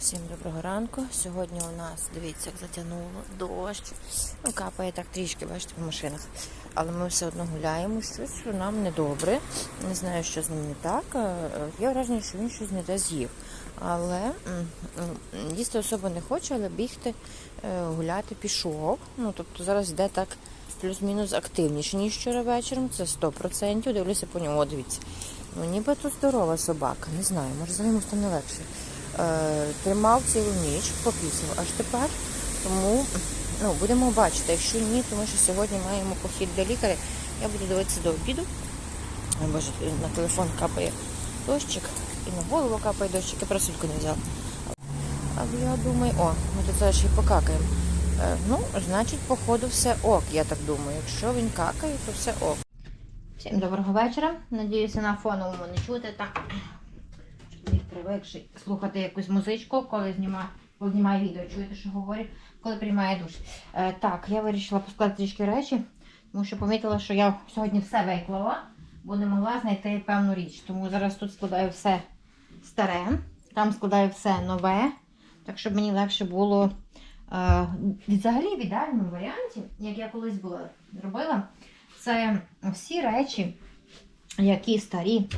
Всім доброго ранку. Сьогодні у нас, дивіться, як затягнуло дощ. Ну, капає так трішки, бачите, по машинах. Але ми все одно гуляємо. Щось нам недобре. Не знаю, що з ним не так. Е, Є враження, що він щось не те з'їв. Але їсти особо не хоче, але бігти, е, гуляти пішов. Ну, тобто зараз йде так плюс-мінус активніше, ніж вчора вечором. Це 100%. Дивлюся по ньому. Дивіться. Ну, тут здорова собака. Не знаю, може за ним стане легше. Е, тримав цілу ніч, попісив аж тепер. Тому ну, будемо бачити. Якщо ні, тому що сьогодні маємо похід до лікаря. Я буду дивитися до обіду. Боже, на телефон капає дощик, і на голову капає дощик, я просульку не взяла. Але я думаю, о, ми тут зараз ще й покакаємо. Е, ну, значить, походу, все ок, я так думаю. Якщо він какає, то все ок. Всім доброго вечора. Надіюся, на фоновому не чути. Так, привикший слухати якусь музичку, коли знімає, коли знімає відео. Чуєте, що говорю, коли приймає душ. Е, так, я вирішила поскладати трішки речі, тому що помітила, що я сьогодні все виклала, бо не могла знайти певну річ. Тому зараз тут складаю все старе, там складаю все нове, так щоб мені легше було. Е, взагалі, в ідеальному варіанті, як я колись була робила, це всі речі, які старі,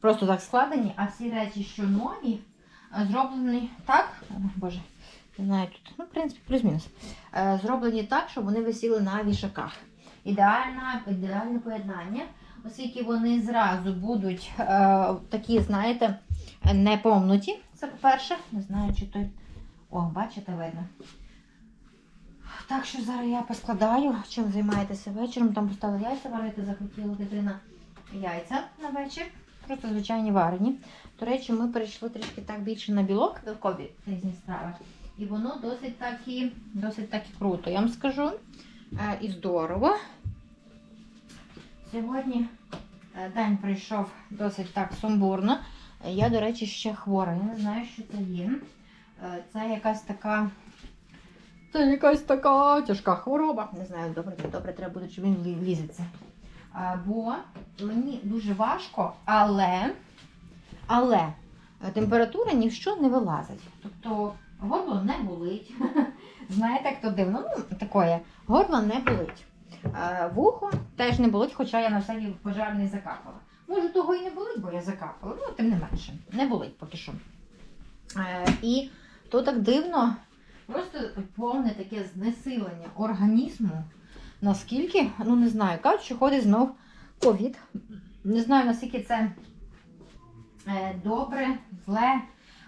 просто так складені, а всі речі, що нові, е, зроблені так. О, Боже, не знаю тут. Ну, в принципі, плюс-мінус. Е, Зроблені так, щоб вони висіли на вішаках. Ідеальне, ідеальне поєднання, оскільки вони зразу будуть е, такі, знаєте, не помнуті. Це по-перше. Не знаю, чи той. О, бачите, видно. Так що зараз я поскладаю, чим займаєтеся вечором. Там поставила яйця варити, захотіла дитина яйця на вечір. Просто звичайні варені. До речі, ми перейшли трішки так більше на білок, білкові різні страви. І воно досить таки, досить таки круто. Я вам скажу. Е, і здорово. Сьогодні е, день прийшов досить так сумбурно. Я, до речі, ще хвора. Я не знаю, що це є. Е, Це якась така. Це якась така тяжка хвороба. Не знаю, добре, добре, треба буде, чи він лізеться. Бо мені дуже важко, але, але е, температура ні в що не вилазить. Тобто горло не болить. Знаєте, як то дивно? Ну, таке, горло не болить. Е, Вухо теж не болить, хоча я на всякий пожарний закапала. Може, того і не болить, бо я закапала. Ну, тим не менше. Не болить поки що. Е, І то так дивно, просто повне таке знесилення організму. Наскільки, ну не знаю, кажуть, що ходить знов ковід. Не знаю, наскільки це е, добре, зле.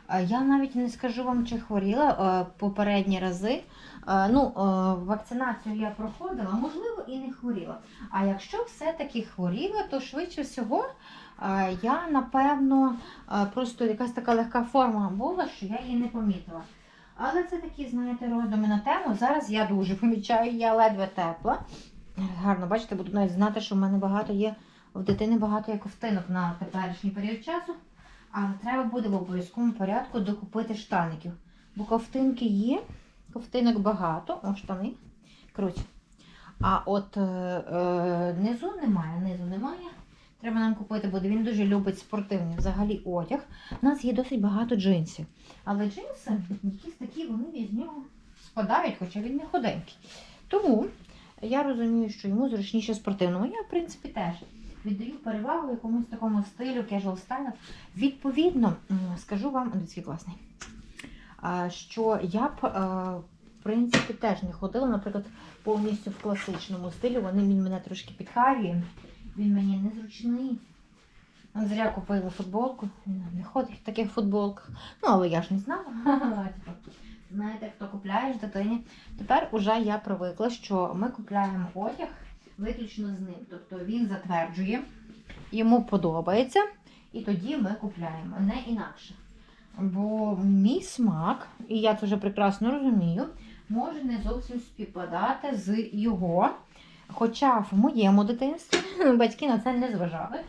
Е, Я навіть не скажу вам, чи хворіла е, попередні рази. Ну, вакцинацію я проходила, можливо, і не хворіла. А якщо все-таки хворіла, то швидше всього я, напевно, просто якась така легка форма була, що я її не помітила. Але це такі, знаєте, роздуми на тему. Зараз я дуже помічаю, я ледве тепла. Гарно, бачите, буду навіть знати, що в мене багато є, в дитини багато є ковтинок на теперішній період часу. Але треба буде в обов'язковому порядку докупити штаників. Бо ковтинки є, ковтинок багато, о, штани. Коротше. А от е, е, низу немає, низу немає. Треба нам купити, бо він дуже любить спортивний взагалі одяг. У нас є досить багато джинсів. Але джинси, якісь такі, вони від нього спадають, хоча він не худенький. Тому я розумію, що йому зручніше спортивному. Я, в принципі, теж віддаю перевагу якомусь такому стилю, casual стайлу. Відповідно, скажу вам, дивіться, класний, що я б, е, в принципі, теж не ходила, наприклад, повністю в класичному стилі. Вони він мене трошки підхарює. Він мені незручний. От Зря купила футболку. Не ходить в таких футболках. Ну, але я ж не знала. Типу, Знаєте, як то купляєш дитині. Тепер уже я привикла, що ми купляємо одяг виключно з ним. Тобто він затверджує, йому подобається, і тоді ми купляємо, не інакше. Бо мій смак, і я це вже прекрасно розумію, може не зовсім співпадати з його. Хоча в моєму дитинстві батьки на це не зважали.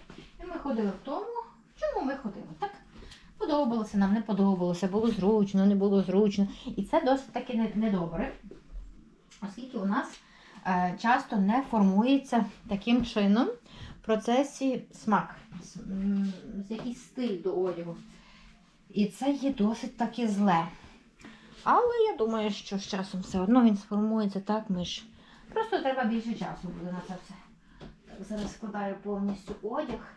І ми ходили в тому, чому ми ходили. Так? Подобалося нам, не подобалося, було зручно, не було зручно. І це досить таки недобре, оскільки у нас е, часто не формується таким чином в процесі смак, якийсь стиль до одягу. І це є досить таки зле. Але я думаю, що з часом все одно він сформується так, ми ж. Просто треба більше часу буде на це все. Зараз складаю повністю одяг.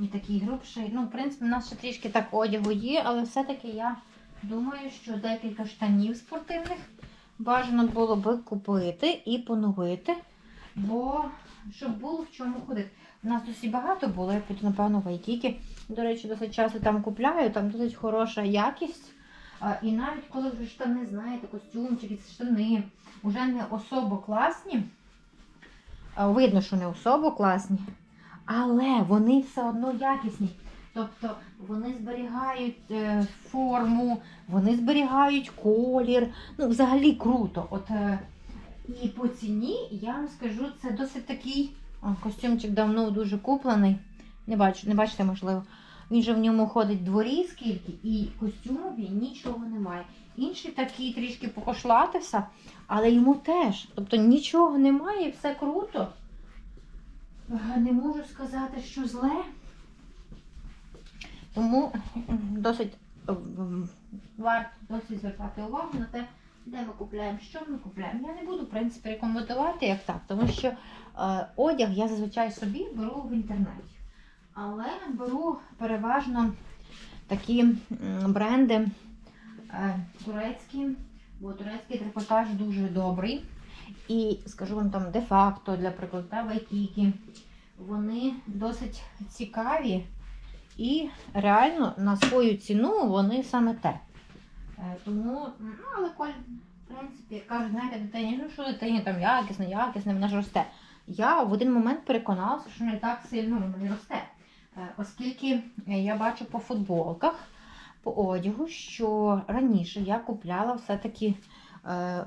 І такий грубший. Ну, в принципі, в нас ще трішки так одягу є, але все-таки я думаю, що декілька штанів спортивних бажано було би купити і поновити. Бо щоб було в чому ходити. У нас досить багато було, я піду, напевно, в Айкікі. До речі, досить часто там купляю, там досить хороша якість. А, і навіть коли вже штани, знаєте, костюмчики, штани вже не особо класні. Видно, що не особо класні, але вони все одно якісні. Тобто вони зберігають е, форму, вони зберігають колір. Ну, взагалі круто. От, е, і по ціні, я вам скажу, це досить такий костюмчик давно дуже куплений. Не бачу, не бачите, можливо. Він же в ньому ходить дворі скільки, і костюмові нічого немає. Інший такий трішки покошлатився, але йому теж. Тобто нічого немає, все круто. Не можу сказати, що зле. Тому досить е, варто досить звертати увагу на те, де ми купляємо, що ми купляємо. Я не буду, в принципі, рекомендувати як так, тому що е, одяг я зазвичай собі беру в інтернеті. Але беру переважно такі бренди е, турецькі, бо турецький трикотаж дуже добрий. І скажу вам там де-факто, для прикладу, та Вайкікі. Вони досить цікаві і реально на свою ціну вони саме те. Е, Тому, ну, але коль, в принципі, кажуть, знаєте, дитині, ну що дитині там якісне, якісне, вона ж росте. Я в один момент переконалася, що не так сильно воно не росте. Е, Оскільки я бачу по футболках, по одягу, що раніше я купляла все-таки е,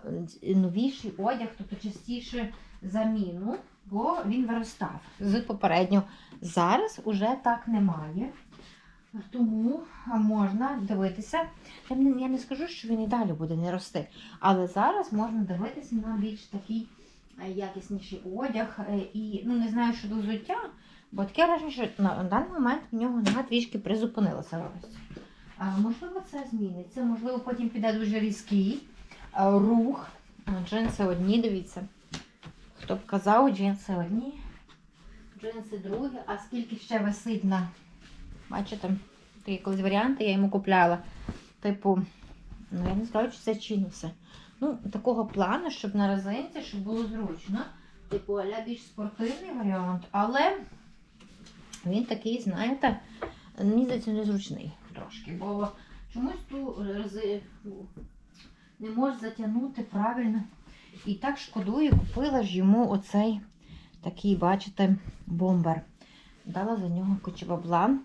новіший одяг, тобто частіше заміну, бо він виростав з попереднього. Зараз уже так немає. Тому можна дивитися. Я не, скажу, що він і далі буде не рости. Але зараз можна дивитися на більш такий е, якісніший одяг. е, І ну не знаю щодо взуття, бо таке враження, що на даний момент в нього нога трішки призупинилася. А, можливо, це зміниться, можливо, потім піде дуже різкий рух. Джинси одні, дивіться. Хто б казав, джинси одні, джинси другі, а скільки ще висить на. Бачите, такі колись варіанти я йому купляла. Типу, ну я не знаю, чи це чинився. Ну, такого плану, щоб на резинці, щоб було зручно. Типу, аля більш спортивний варіант, але він такий, знаєте, мені здається, незручний трошки. Бо чомусь ту не можу затягнути правильно. І так шкодую, купила ж йому оцей такий, бачите, бомбер. Дала за нього кучу бабла,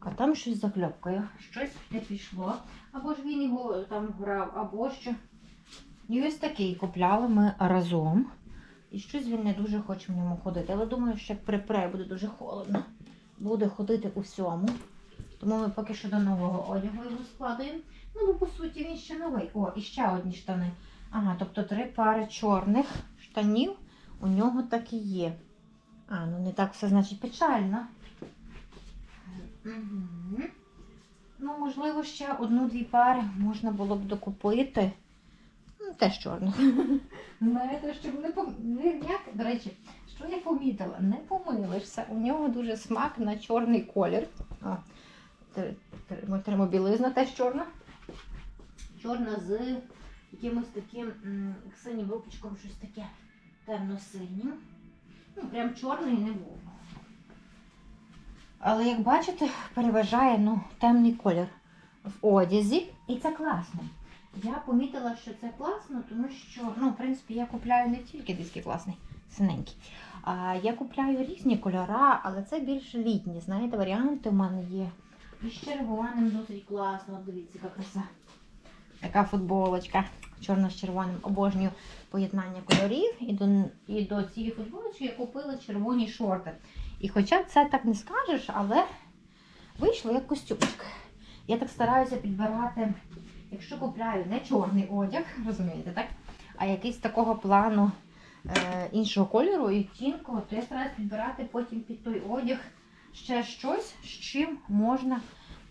а там щось закльопкою, щось не пішло. Або ж він його там грав, або що. І ось такий купляли ми разом. І щось він не дуже хоче в ньому ходити. Але думаю, що як припре, буде дуже холодно. Буде ходити у всьому. Тому ми поки що до нового одягу його складуємо. Ну, бо по суті він ще новий. О, і ще одні штани. Ага, тобто три пари чорних штанів у нього так і є. А, ну не так все значить печально. Ну, можливо, ще одну-дві пари можна було б докупити. Ну, теж чорних. Знаєте, щоб не пом... як, до речі, що я помітила? Не помилишся. У нього дуже смак на чорний колір. Тер- термобілизна теж чорна. Чорна з якимось таким синім випучком, щось таке темно-синім. Ну, прям чорний не був. Але як бачите, переважає ну, темний колір в одязі. І це класно. Я помітила, що це класно, тому що, ну, в принципі, я купляю не тільки диски класний, синенький. Я купляю різні кольора, але це більш літні. Знаєте, варіанти в мене є. І з червоним досить класно. От Дивіться, яка краса. Така футболочка. Чорна з червоним обожнюю поєднання кольорів. І до, і до цієї футболочки я купила червоні шорти. І хоча це так не скажеш, але вийшло як костюмчик. Я так стараюся підбирати, якщо купляю не чорний одяг, розумієте, так? А якийсь такого плану іншого кольору і відтінку, то я стараюся підбирати потім під той одяг ще щось, з чим можна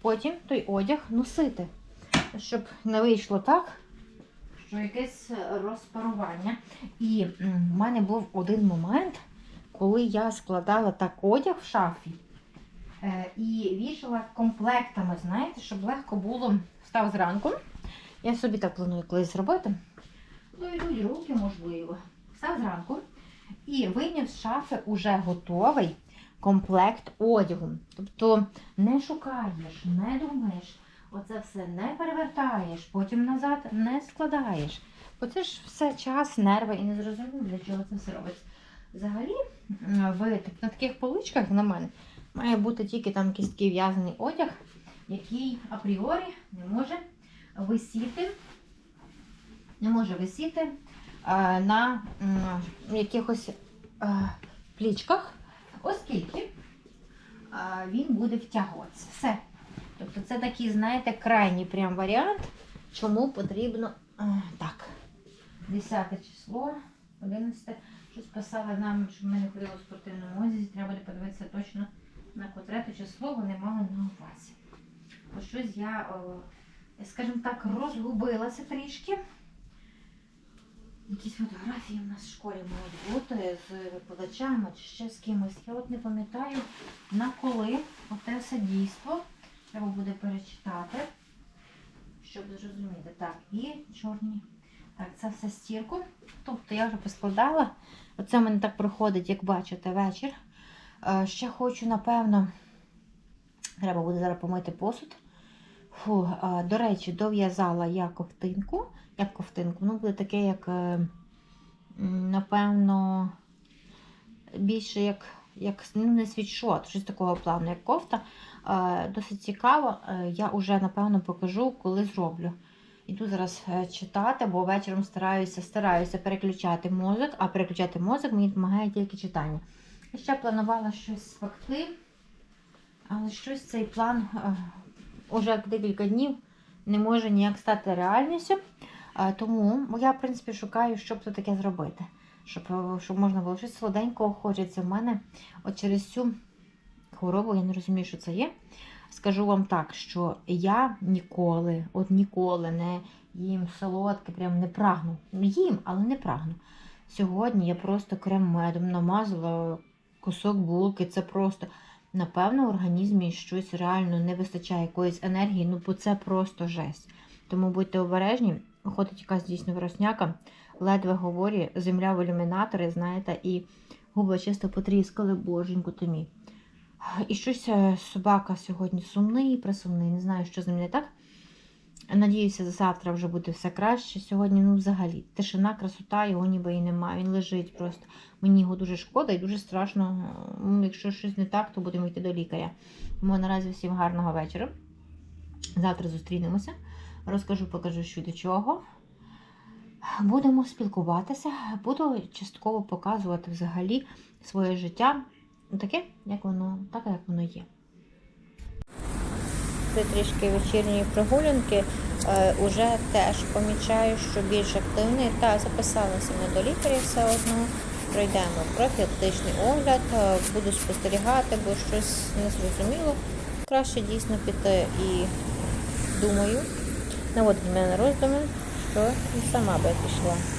потім той одяг носити. Щоб не вийшло так, що якесь розпарування. І в мене був один момент, коли я складала так одяг в шафі е, і вішала комплектами, знаєте, щоб легко було встав зранку. Я собі так планую колись зробити. Ну, йдуть руки, можливо. Встав зранку і вийняв з шафи уже готовий комплект одягу. Тобто не шукаєш, не думаєш, оце все не перевертаєш, потім назад не складаєш. Бо це ж все час, нерви і не зрозуміло, для чого це все робиться. Взагалі, в на таких поличках на мене має бути тільки там такий в'язаний одяг, який апріорі не може висіти, не може висіти на якихось е, плічках, оскільки е, він буде втягуватися. Все. Тобто це такий, знаєте, крайній прям варіант, чому потрібно е, так. 10 число, 11. Щось писали нам, що ми не ходили у спортивному одязі, треба буде подивитися точно на котре число вони мали на увазі. Бо щось я, скажімо так, розгубилася трішки. Якісь фотографії в нас в школі мають бути з викладачами чи ще з кимось. Я от не пам'ятаю на коли оте все дійство. Треба буде перечитати, щоб зрозуміти. Так, і чорні. Так, це все стірку. Тобто я вже поскладала. Оце в мене так проходить, як бачите, вечір. Е, Ще хочу, напевно, треба буде зараз помити посуд. Фу, до речі, дов'язала я ковтинку. Як ковтинку? Воно буде таке, як, е, напевно, більше як, як ну, не світшот, щось такого плану, як кофта. Досить цікаво. Е, Я вже, напевно, покажу, коли зроблю. Іду зараз е, читати, бо вечором стараюся, стараюся переключати мозок, а переключати мозок мені допомагає тільки читання. Я ще планувала щось спекти, але щось цей план уже декілька днів не може ніяк стати реальністю. Е, Тому я, в принципі, шукаю, що б це таке зробити. Щоб, е, щоб можна було щось солоденького хочеться. В мене от через цю хворобу, я не розумію, що це є. Скажу вам так, що я ніколи, от ніколи не їм солодке, прям не прагну. Їм, але не прагну. Сьогодні я просто крем-медом намазала кусок булки. Це просто, напевно, в організмі щось реально не вистачає якоїсь енергії, ну бо це просто жесть. Тому будьте обережні, ходить якась дійсно виросняка, ледве говорі, земля в ілюмінатори, знаєте, і губи чисто потріскали, боженьку ти мій. І щось е, собака сьогодні сумний, присумний, не знаю, що з ним не так. Надіюся, завтра вже буде все краще. Сьогодні, ну, взагалі, тишина, красота, його ніби і немає. Він лежить просто. Мені його дуже шкода і дуже страшно. Ну, Якщо щось не так, то будемо йти до лікаря. Тому наразі всім гарного вечора. Завтра зустрінемося. Розкажу, покажу, що до чого. Будемо спілкуватися, буду частково показувати взагалі своє життя. Таке, як воно, так, як воно є. Це трішки вечірньої прогулянки. Е, уже теж помічаю, що більш активний. Та записалася не до лікаря все одно. Пройдемо профілактичний огляд, е, буду спостерігати, бо щось не зрозуміло. Краще дійсно піти і думаю, наводить мене на роздуми, що сама би пішла.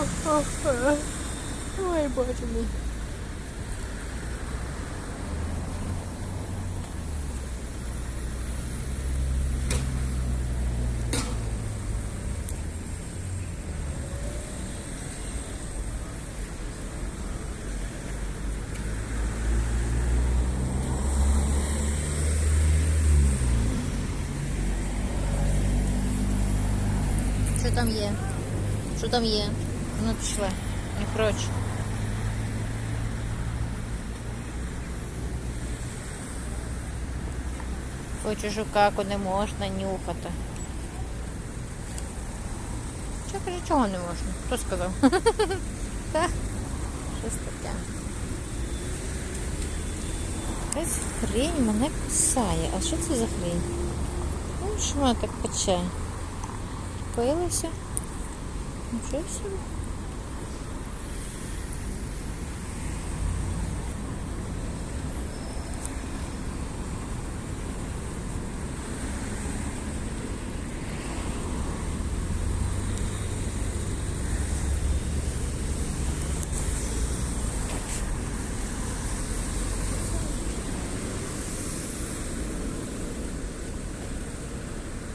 Ai, Boże mój. Что там е? Что там е? Пішли. Не коротше. Хочу жукаку не можна нюхати. Що каже, чого не можна? Хто сказав? Так? Щось таке. Якась хрень мене кусає. А що це за хрень? Ну, що мене так пече? Пилося? Нічого собі.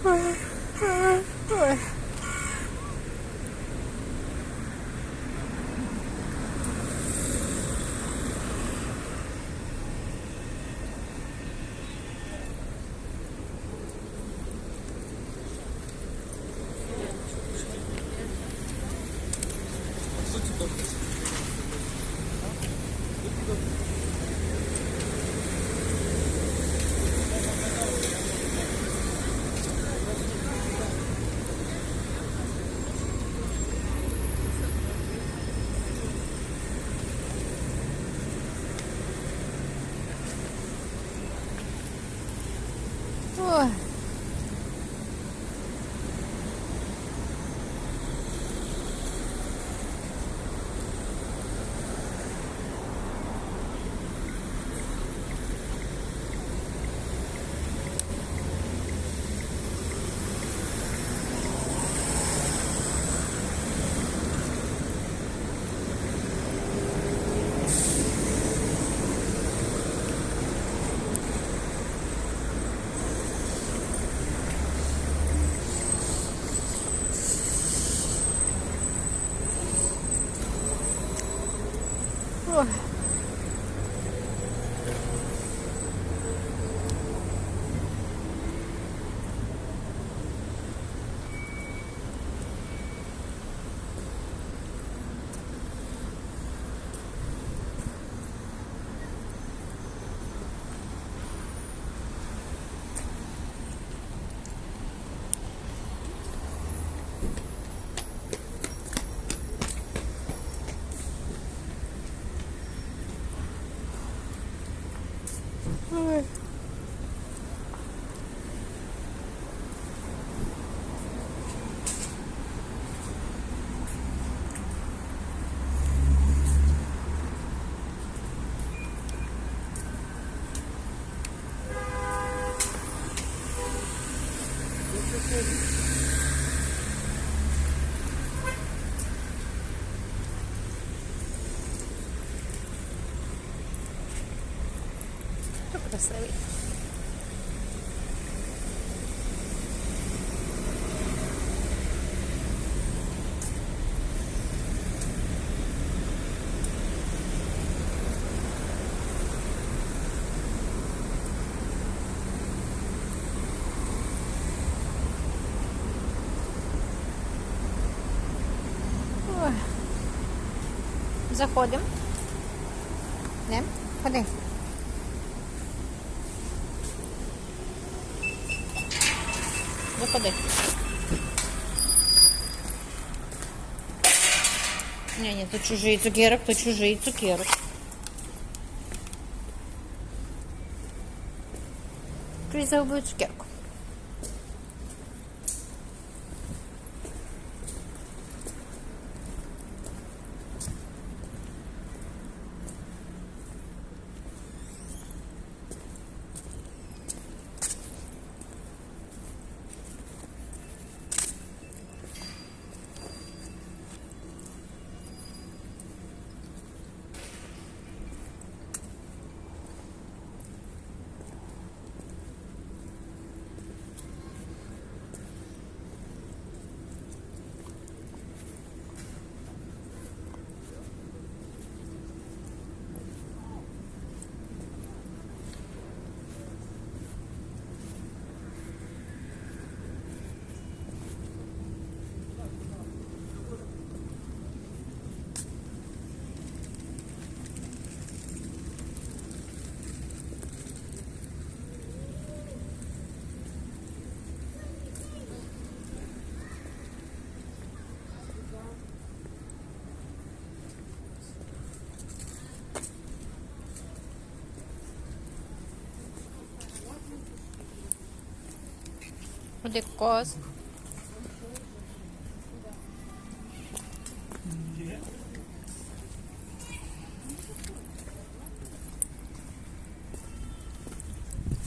Ой. Ой. Ой. Ой. Хто красивий? Заходимо. Не? Ходи. Заходи. Ні, ні, тут чужий цукерок, тут чужий цукерок. Чуть загубив цукерку. public cost.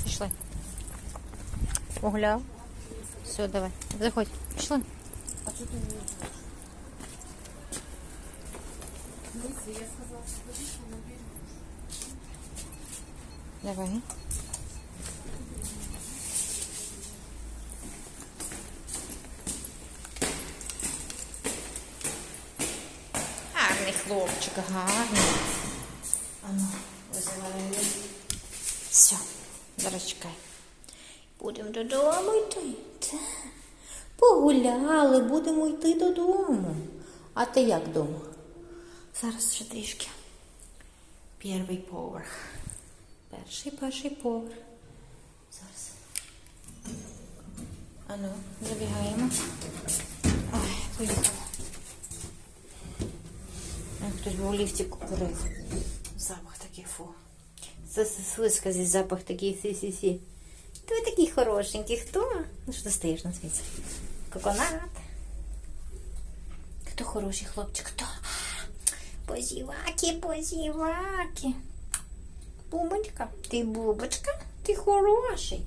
Пішли. Все, давай. Заходь. Пішли. А что ты не Давай. Гарний хлопчик, гарний. Ану, визиваю. Все, зараз чекай. Будемо додому йти. Погуляли, будемо йти додому. А ти як вдома? Зараз ще трішки. Перший поверх. Перший, перший поверх. Зараз. Ану, забігаємо. Ой, поїхали. Хтось був ліфті курив. Запах такий фу. Це слизька здесь запах такий сі-сі-сі. Ти ви такий хорошенький. Хто? Ну що ти стоїш на світі? Коконат. Хто хороший хлопчик? Хто? Позіваки, позіваки. Бубочка, ти бубочка, ти хороший.